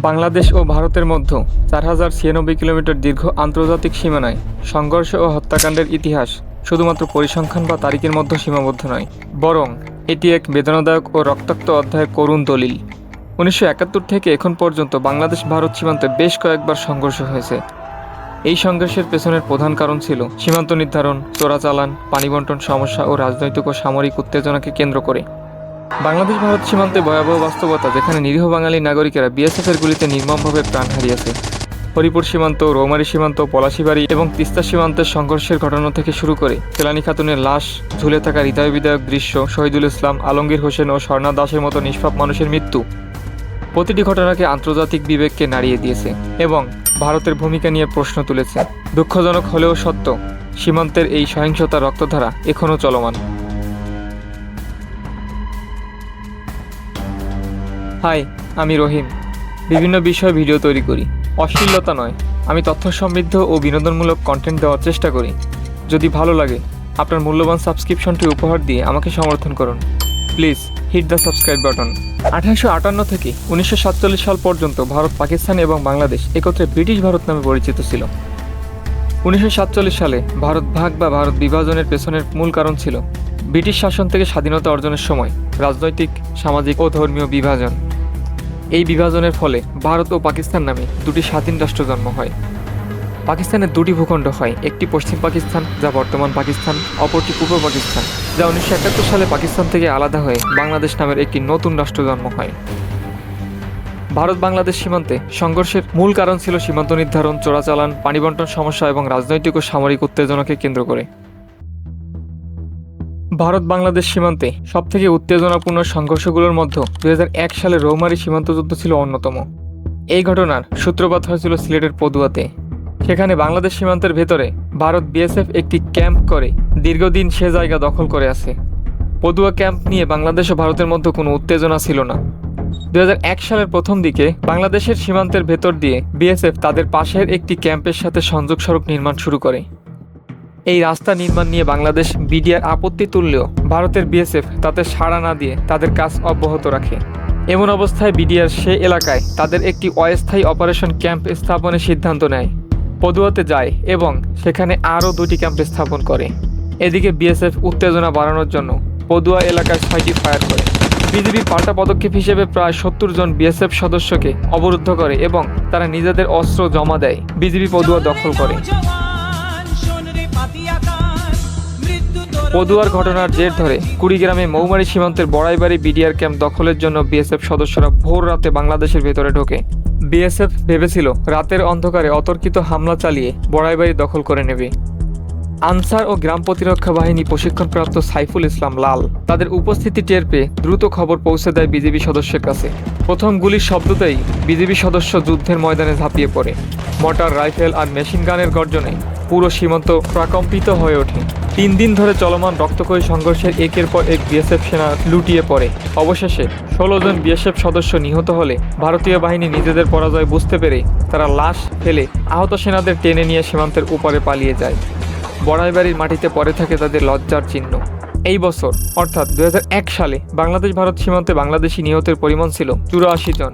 বাংলাদেশ ও ভারতের মধ্যে চার হাজার ছিয়ানব্বই কিলোমিটার দীর্ঘ আন্তর্জাতিক সীমানায় সংঘর্ষ ও হত্যাকাণ্ডের ইতিহাস শুধুমাত্র পরিসংখ্যান বা তারিখের মধ্যে সীমাবদ্ধ নয়, বরং এটি এক বেদনাদায়ক ও রক্তাক্ত অধ্যায়ের করুণ দলিল। উনিশশো একাত্তর থেকে এখন পর্যন্ত বাংলাদেশ ভারত সীমান্তে বেশ কয়েকবার সংঘর্ষ হয়েছে। এই সংঘর্ষের পেছনের প্রধান কারণ ছিল সীমান্ত নির্ধারণ, চোরাচালান, পানি বন্টন সমস্যা ও রাজনৈতিক ও সামরিক উত্তেজনাকে কেন্দ্র করে। বাংলাদেশ ভারত সীমান্তে ভয়াবহ বাস্তবতা যেখানে নিরীহ বাঙালি নাগরিকেরা বিএসএফের গুলিতে নির্মমভাবে প্রাণ হারিয়েছে। হরিপুর সীমান্ত, রৌমারী সীমান্ত, পলাশিবাড়ি এবং তিস্তা সীমান্তের সংঘর্ষের ঘটনা থেকে শুরু করে তেলানি খাতুনের লাশ, ঝুলে থাকা হৃদয় বিদায়ক দৃশ্য, শহীদুল ইসলাম, আলমগীর হোসেন ও স্বর্ণা দাসের মতো নিষ্পাপ মানুষের মৃত্যু প্রতিটি ঘটনাকে আন্তর্জাতিক বিবেককে নাড়িয়ে দিয়েছে এবং ভারতের ভূমিকা নিয়ে প্রশ্ন তুলেছে। দুঃখজনক হলেও সত্য, সীমান্তের এই সহিংসতা রক্তধারা এখনও চলমান। হাই, আমি রহিম। বিভিন্ন বিষয়ে ভিডিও তৈরি করি। অশ্লীলতা নয়। আমি তথ্য সমৃদ্ধ ও বিনোদনমূলক কন্টেন্ট দেওয়ার চেষ্টা করি। যদি ভালো লাগে, আপনার মূল্যবান সাবস্ক্রিপশনটি উপহার দিয়ে আমাকে সমর্থন করুন। Please hit the subscribe button আঠারোশো আটান্ন থেকে উনিশশো সাতচল্লিশ সাল পর্যন্ত ভারত, পাকিস্তান এবং বাংলাদেশ একত্রে ব্রিটিশ ভারত নামে পরিচিত ছিল। উনিশশো সাতচল্লিশ সালে ভারত ভাগ বা ভারত বিভাজনের পেছনের মূল কারণ ছিল ব্রিটিশ শাসন থেকে স্বাধীনতা অর্জনের সময় রাজনৈতিক, সামাজিক ও ধর্মীয় বিভাজন। এই বিভাজনের ফলে ভারত ও পাকিস্তান নামে দুটি স্বাধীন রাষ্ট্র জন্ম হয়। পাকিস্তানের দুটি ভূখণ্ড হয়, একটি পশ্চিম পাকিস্তান, যা বর্তমান পাকিস্তান, অপরটি পূর্ব পাকিস্তান, যা উনিশশো একাত্তর সালে পাকিস্তান থেকে আলাদা হয়ে বাংলাদেশ নামের একটি নতুন রাষ্ট্র জন্ম হয়। ভারত বাংলাদেশ সীমান্তে সংঘর্ষের মূল কারণ ছিল সীমান্ত নির্ধারণ, চোরাচালান, পানি বন্টন সমস্যা এবং রাজনৈতিক ও সামরিক উত্তেজনাকে কেন্দ্র করে। ভারত বাংলাদেশ সীমান্তে সবথেকে উত্তেজনাপূর্ণ সংঘর্ষগুলোর মধ্যে দু হাজার এক সালে রৌমারী সীমান্ত যুদ্ধ ছিল অন্যতম। এই ঘটনার সূত্রপাত হয়েছিল সিলেটের পদুয়াতে। সেখানে বাংলাদেশ সীমান্তের ভেতরে ভারত বিএসএফ একটি ক্যাম্প করে দীর্ঘদিন সে জায়গা দখল করে আছে। পদুয়া ক্যাম্প নিয়ে বাংলাদেশ ও ভারতের মধ্যে কোনো উত্তেজনা ছিল না। দু হাজার এক সালের প্রথম দিকে বাংলাদেশের সীমান্তের ভেতর দিয়ে বিএসএফ তাদের পাশের একটি ক্যাম্পের সাথে সংযোগ সড়ক নির্মাণ শুরু করে। এই রাস্তা নির্মাণ নিয়ে বাংলাদেশ বিডিআর আপত্তি তুললেও ভারতের বিএসএফ তাতে সাড়া না দিয়ে তাদের কাজ অব্যাহত রাখে। এমন অবস্থায় বিডিআর সে এলাকায় তাদের একটি অস্থায়ী অপারেশন ক্যাম্প স্থাপনের সিদ্ধান্ত নেয়। পদুয়াতে যায় এবং সেখানে আরও দুটি ক্যাম্প স্থাপন করে। এদিকে বিএসএফ উত্তেজনা বাড়ানোর জন্য পদুয়া এলাকায় ছয়টি ফায়ার করে। বিজেপি পাল্টা পদক্ষেপ হিসেবে প্রায় সত্তর জন বিএসএফ সদস্যকে অবরুদ্ধ করে এবং তারা নিজেদের অস্ত্র জমা দেয়। বিজেপি পদুয়া দখল করে। পদুয়ার ঘটনার জের ধরে কুড়িগ্রামে মৌমারি সীমান্তের বড়াইবাড়ি বিডিআর ক্যাম্প দখলের জন্য বিএসএফ সদস্যরা ভোর রাতে বাংলাদেশের ভেতরে ঢোকে। বিএসএফ ভেবেছিল রাতের অন্ধকারে অতর্কিত হামলা চালিয়ে বড়াইবাড়ি দখল করে নেবে। আনসার ও গ্রাম প্রতিরক্ষা বাহিনী প্রশিক্ষণপ্রাপ্ত সাইফুল ইসলাম লাল তাদের উপস্থিতি টের পেয়ে দ্রুত খবর পৌঁছে দেয় বিজেপি সদস্যের কাছে। প্রথম গুলির শব্দতেই বিজেপি সদস্য যুদ্ধের ময়দানে ঝাঁপিয়ে পড়ে। মর্টার রাইফেল আর মেশিন গানের গর্জনে পুরো সীমান্ত প্রাকম্পিত হয়ে ওঠে। তিন দিন ধরে চলমান রক্তক্ষয়ী সংঘর্ষের একের পর এক বিএসএফ সেনা লুটিয়ে পড়ে। অবশেষে ষোলো জন বিএসএফ সদস্য নিহত হলে ভারতীয় বাহিনী নিজেদের পরাজয় বুঝতে পেরে তারা লাশ ফেলে আহত সেনাদের টেনে নিয়ে সীমান্তের উপরে পালিয়ে যায়। বড়াইবাড়ির মাটিতে পড়ে থাকে তাদের লজ্জার চিহ্ন। এই বছর, অর্থাৎ দু হাজার এক সালে বাংলাদেশ ভারত সীমান্তে বাংলাদেশি নিহতের পরিমাণ ছিল চুরাশি জন।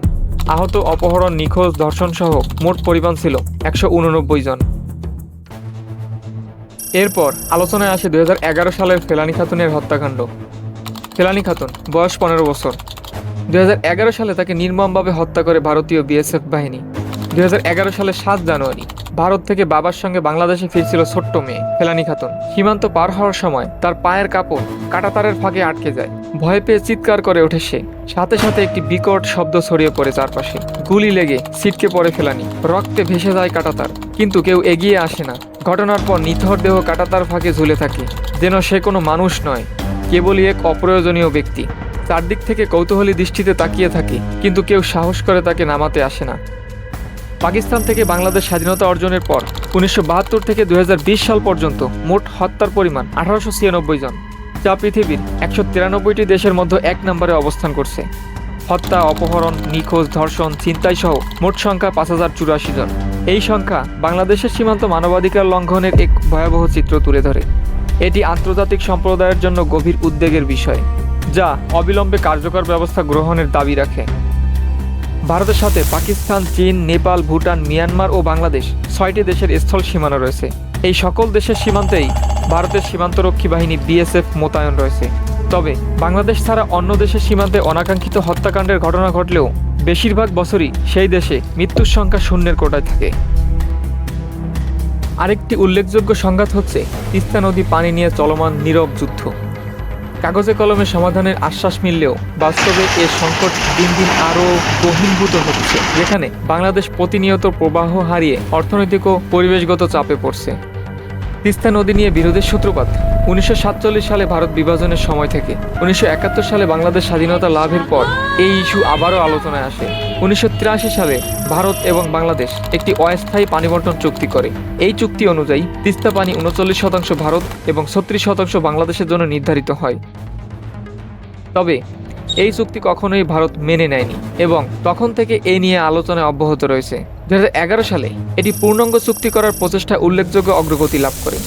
আহত অপহরণ, নিখোঁজ ধর্ষণ সহ মোট পরিমাণ ছিল একশো উননব্বই জন। এরপর আলোচনায় আসে দুই হাজার এগারো সালের ফেলানি খাতুনের হত্যাকাণ্ড। ফেলানি খাতুন, বয়স পনেরো বছর। দু হাজার এগারো সালে তাকে নির্মমভাবে হত্যা করে ভারতীয় বিএসএফ বাহিনী। দুই হাজার এগারো সালের সাত জানুয়ারি ভারত থেকে বাবার সঙ্গে বাংলাদেশে ফিরছিল ছোট্ট মেয়ে, ফেলানি খাতুন। সীমান্ত পার হওয়ার সময় তার পায়ের কাপড় কাটাতারের ফাঁকে আটকে যায়। ভয় পেয়ে চিৎকার করে ওঠে সে। সাথে সাথে একটি বিকট শব্দ ছড়িয়ে পড়ে চারপাশে। গুলি লেগে ছিটকে পড়ে ফেলানি। রক্তে ভেসে যায় কাটাতার। কিন্তু কেউ এগিয়ে আসে না। ঘটনার পর নিথর দেহ কাটাতার ফাঁকে ঝুলে থাকে। যেন সে কোনো মানুষ নয়, কেবলই এক অপ্রয়োজনীয় ব্যক্তি। চারদিক থেকে কৌতূহলী দৃষ্টিতে তাকিয়ে থাকে, কিন্তু কেউ সাহস করে তাকে নামাতে আসে না। পাকিস্তান থেকে বাংলাদেশ স্বাধীনতা অর্জনের পর, উনিশশো বাহাত্তর থেকে দু হাজার বিশ সাল পর্যন্ত মোট হত্যার পরিমাণ আঠারোশো ছিয়ানব্বই জন, যা পৃথিবীর একশো তিরানব্বইটি দেশের মধ্যে এক নম্বরে অবস্থান করছে। হত্যা, অপহরণ, নিখোঁজ, ধর্ষণ ছিনতাই সহ মোট সংখ্যা পাঁচ হাজার চুরাশি জন। এই সংখ্যা বাংলাদেশের সীমান্ত মানবাধিকার লঙ্ঘনের এক ভয়াবহ চিত্র তুলে ধরে। এটি আন্তর্জাতিক সম্প্রদায়ের জন্য গভীর উদ্বেগের বিষয়, যা অবিলম্বে কার্যকর ব্যবস্থা গ্রহণের দাবি রাখে। ভারতের সাথে পাকিস্তান, চীন, নেপাল, ভুটান, মিয়ানমার ও বাংলাদেশ ছয়টি দেশের স্থল সীমানা রয়েছে। এই সকল দেশের সীমান্তেই ভারতের সীমান্তরক্ষী বাহিনী বিএসএফ মোতায়েন রয়েছে। তবে বাংলাদেশ ছাড়া অন্য দেশের সীমান্তে অনাকাঙ্ক্ষিত হত্যাকাণ্ডের ঘটনা ঘটলেও বেশিরভাগ বছরই সেই দেশে মৃত্যুর সংখ্যা শূন্যের কোটায় থাকে। আরেকটি উল্লেখযোগ্য সংঘাত হচ্ছে তিস্তা নদী পানি নিয়ে চলমান নীরব যুদ্ধ। কাগজে কলমে সমাধানের আশ্বাস মিললেও বাস্তবে এ সংকট দিন দিন আরও গহীনভূত হচ্ছে, যেখানে বাংলাদেশ প্রতিনিয়ত প্রবাহ হারিয়ে অর্থনৈতিক ও পরিবেশগত চাপে পড়ছে। তিস্তা নদী নিয়ে বিরোধের সূত্রপাত। উনিশশো সাতচল্লিশ সালে ভারত বিভাজনের সময় থেকে উনিশশো একাত্তর সালে বাংলাদেশ স্বাধীনতা লাভের পর এই ইস্যু আবারও আলোচনায় আসে। উনিশশো তিরাশি সালে ভারত এবং বাংলাদেশ একটি অস্থায়ী পানি বন্টন চুক্তি করে। এই চুক্তি অনুযায়ী তিস্তা পানি উনচল্লিশ শতাংশ ভারত এবং ছত্রিশ শতাংশ বাংলাদেশের জন্য নির্ধারিত হয়। তবে এই চুক্তি কখনোই ভারত মেনে নেয়নি এবং তখন থেকে এই নিয়ে আলোচনা অব্যাহত রয়েছে। দু হাজার এগারো সালে এটি পূর্ণাঙ্গ চুক্তি করার প্রচেষ্টা উল্লেখযোগ্য অগ্রগতি লাভ করে।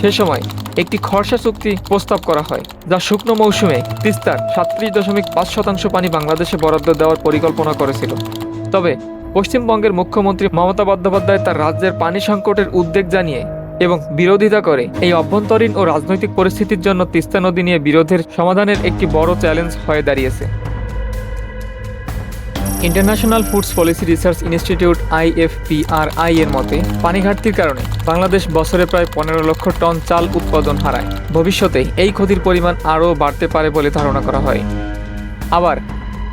সে সময় একটি খরসা চুক্তি প্রস্তাব করা হয়, যা শুকনো মৌসুমে তিস্তার সাতত্রিশ দশমিক পাঁচ শতাংশ পানি বাংলাদেশে বরাদ্দ দেওয়ার পরিকল্পনা করেছিল। তবে পশ্চিমবঙ্গের মুখ্যমন্ত্রী মমতা বন্দ্যোপাধ্যায় তার রাজ্যের পানি সংকটের উদ্বেগ জানিয়ে এবং বিরোধিতা করে এই অভ্যন্তরীণ ও রাজনৈতিক পরিস্থিতির জন্য তিস্তা নদী নিয়ে বিরোধের সমাধানের একটি বড় চ্যালেঞ্জ হয়ে দাঁড়িয়েছে। International foods policy research institute IFPRI এর মতে, পানি ঘাটতির কারণে বাংলাদেশ বছরে প্রায় পনেরো লক্ষ টন চাল উৎপাদন হারায়। ভবিষ্যতে এই ক্ষতির পরিমাণ আরও বাড়তে পারে বলে ধারণা করা হয়। আবার,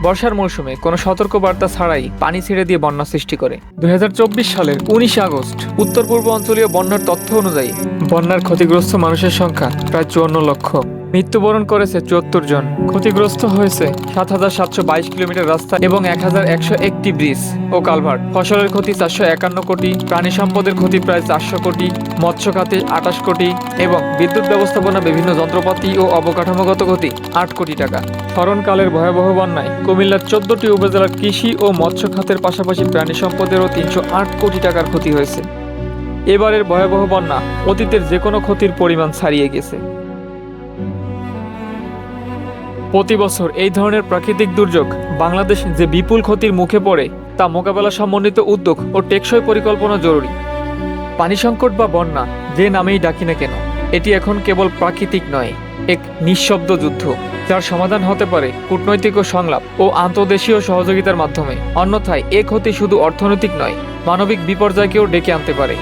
বর্ষার মৌসুমে কোনো সতর্কবার্তা ছাড়াই পানি ছেড়ে দিয়ে বন্যা সৃষ্টি করে। দু হাজার চব্বিশ সালের উনিশে আগস্ট উত্তর পূর্ব অঞ্চলীয় বন্যার তথ্য অনুযায়ী বন্যার ক্ষতিগ্রস্ত মানুষের সংখ্যা প্রায় চুয়ান্ন লক্ষ। মৃত্যুবরণ করেছে চুয়াত্তর জন। ক্ষতিগ্রস্ত হয়েছে সাত হাজার সাতশো বাইশ কিলোমিটার রাস্তা এবং এক হাজার একশো একটি ব্রিজ ও কালভার্ট। ফসলের ক্ষতি চারশো একান্ন কোটি, প্রাণী সম্পদের ক্ষতি প্রায় চারশো কোটি, মৎস্য খাতে আটাশ কোটি এবং বিদ্যুৎ ব্যবস্থাপনা বিভিন্ন যন্ত্রপাতি ও অবকাঠামোগত ক্ষতি আট কোটি টাকা। স্মরণকালের ভয়াবহ বন্যায় কুমিল্লার চোদ্দটি উপজেলার কৃষি ও মৎস্য খাতের পাশাপাশি প্রাণী সম্পদেরও তিনশো আট কোটি টাকার ক্ষতি হয়েছে। এবারের ভয়াবহ বন্যা অতীতের যে কোনো ক্ষতির পরিমাণ ছাড়িয়ে গেছে। প্রতি বছর এই ধরনের প্রাকৃতিক দুর্যোগ বাংলাদেশ যে বিপুল ক্ষতির মুখে পড়ে, তা মোকাবেলা সমন্বিত উদ্যোগ ও টেকসই পরিকল্পনা জরুরি। পানি সংকট বা বন্যা, যে নামেই ডাকি না কেন, এটি এখন কেবল প্রাকৃতিক নয়, এক নিঃশব্দ যুদ্ধ, যার সমাধান হতে পারে কূটনৈতিক ও সংলাপ ও আন্তর্দেশীয় সহযোগিতার মাধ্যমে। অন্যথায় এ ক্ষতি শুধু অর্থনৈতিক নয়, মানবিক বিপর্যয়কেও ডেকে আনতে পারে।